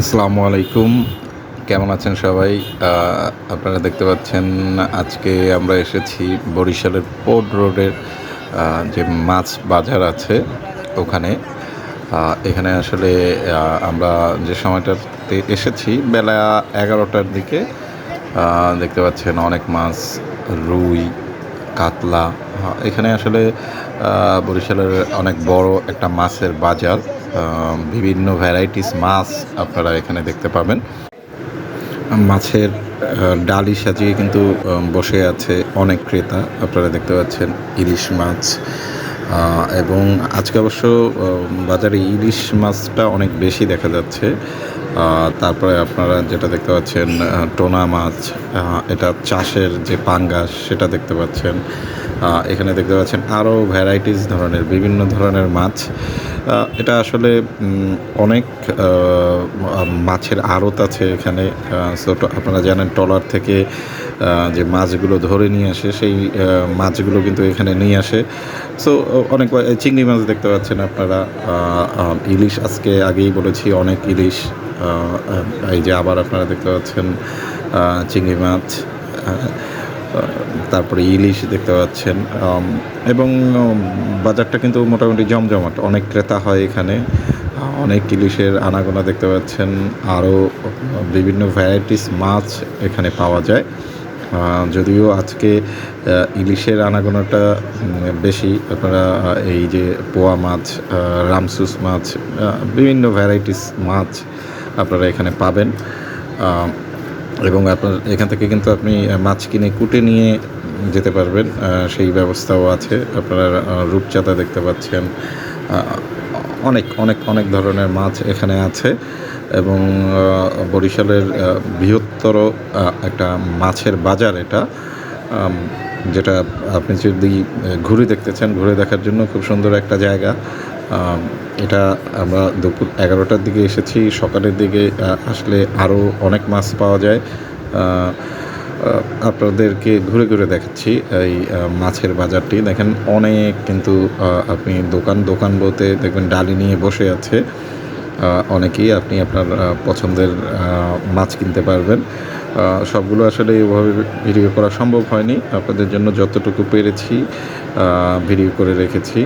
আসসালামু আলাইকুম কেমন আছেন সবাই? আপনারা দেখতে পাচ্ছেন, আজকে আমরা এসেছি বরিশালের পোর্ট রোডের যে মাছ বাজার আছে ওখানে। এখানে আসলে আমরা যে সময়টাতে এসেছি, বেলা এগারোটার দিকে দেখতে পাচ্ছেন অনেক মাছ, রুই, কাতলা এখানে আসলে বরিশালের অনেক বড় একটা মাছের বাজার বিভিন্ন ভ্যারাইটিস মাছ আপনারা এখানে দেখতে পাবেন। মাছের ডালি সাজিয়ে কিন্তু বসে আছে অনেক ক্রেতা, আপনারা দেখতে পাচ্ছেন ইলিশ মাছ। এবং আজকে অবশ্য বাজারে ইলিশ মাছটা অনেক বেশি দেখা যাচ্ছে। তারপরে আপনারা যেটা দেখতে পাচ্ছেন টোনা মাছ এটা চাষের যে পাঙ্গাস, সেটা দেখতে পাচ্ছেন। এখানে দেখতে পাচ্ছেন আরও ভ্যারাইটিস ধরনের, বিভিন্ন ধরনের মাছ। এটা আসলে অনেক মাছের আড়ত আছে এখানে। সো আপনারা জানেন ট্রলার থেকে যে মাছগুলো ধরে নিয়ে আসে, সেই মাছগুলো কিন্তু এখানে নিয়ে আসে। সো অনেক চিংড়ি মাছ দেখতে পাচ্ছেন আপনারা। ইলিশ আজকে আগেই বলেছি, অনেক ইলিশ এই যে আবার আপনারা দেখতে পাচ্ছেন চিংড়ি মাছ। তারপরে ইলিশ দেখতে পাচ্ছেন এবং বাজারটা কিন্তু মোটামুটি জমজমাট। অনেক ক্রেতা হয় এখানে, অনেক ইলিশের আনাগোনা দেখতে পাচ্ছেন, আরও বিভিন্ন ভ্যারাইটিস মাছ এখানে পাওয়া যায়। যদিও আজকে ইলিশের আনাগোনাটা বেশি, আপনারা এই যে পোয়া মাছ রামসুস মাছ বিভিন্ন ভ্যারাইটিস মাছ আপনারা এখানে পাবেন। এবং আপনার, এখান থেকে কিন্তু আপনি মাছ কিনে কুটে নিয়ে যেতে পারবেন। সেই ব্যবস্থাও আছে। আপনারা রূপচাঁদা দেখতে পাচ্ছেন। অনেক অনেক অনেক ধরনের মাছ এখানে আছে এবং বরিশালের বৃহত্তর একটা মাছের বাজার এটা। যেটা আপনি যদি ঘুরে দেখতে চান, ঘুরে দেখার জন্য খুব সুন্দর একটা জায়গা। এটা আমরা দুপুর এগারোটার দিকে এসেছি। সকালের দিকে আসলে আরও অনেক মাছ পাওয়া যায়। আপনাদেরকে ঘুরে ঘুরে দেখাচ্ছি এই মাছের বাজারটি। দেখেন, অনেক কিন্তু আপনি দোকান দোকান বলতে দেখবেন ডালি নিয়ে বসে আছে। অনেকেই আপনি আপনার পছন্দের মাছ কিনতে পারবেন। সবগুলো আসলে এভাবে ভিডিও করা সম্ভব হয়নি। আপনাদের জন্য যতটুকু পেরেছি ভিডিও করে রেখেছি।